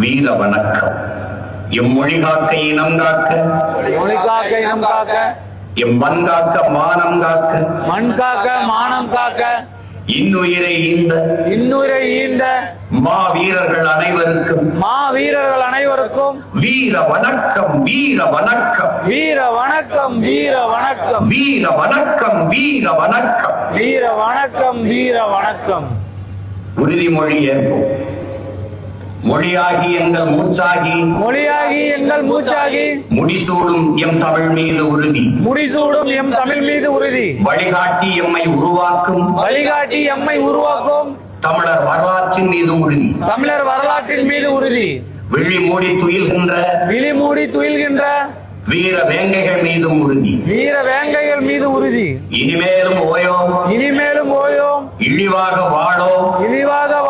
வீர வணக்கம். எம் மொழி காக்க இனம் காக்க. மொழி காக்க இனம் காக்க. எம் மண் காக்க மானம் காக்க. மண் காக்க மானம் காக்க. இன்னுயிரை இந்த இன்னுரை ஈந்த. மா வீரர்கள் அனைவருக்கும். மா வீரர்கள் அனைவருக்கும். வீர வணக்கம் வீர வணக்கம். வீர வணக்கம் வீர வணக்கம். வீர வணக்கம் வீர வணக்கம். வீர வணக்கம் வீர வணக்கம். உறுதிமொழி ஏற்போம். மொழியாகி எங்கள் மூச்சாகி. மொழியாகி எங்கள் மூச்சாகி. முடிசூடும் எம் தமிழ் மீது உறுதி. முடிசூடும் எம் தமிழ் மீது உறுதி. வழிகாட்டி எம்மை உருவாக்கும். வழிகாட்டி எம்மை உருவாக்கும். தமிழர் வரலாற்றின் மீது உறுதி. தமிழர் வரலாற்றின் மீது உறுதி. விழி மூடி துயில்கின்ற. விழி மூடி துயில்கின்ற. வீர வேங்கைகள் மீதும் உறுதி. வீர வேங்கைகள் மீது உறுதி. இனிமேலும் ஓயோம். இனிமேலும் ஓயோம். இழிவாக வாழோம். இழிவாக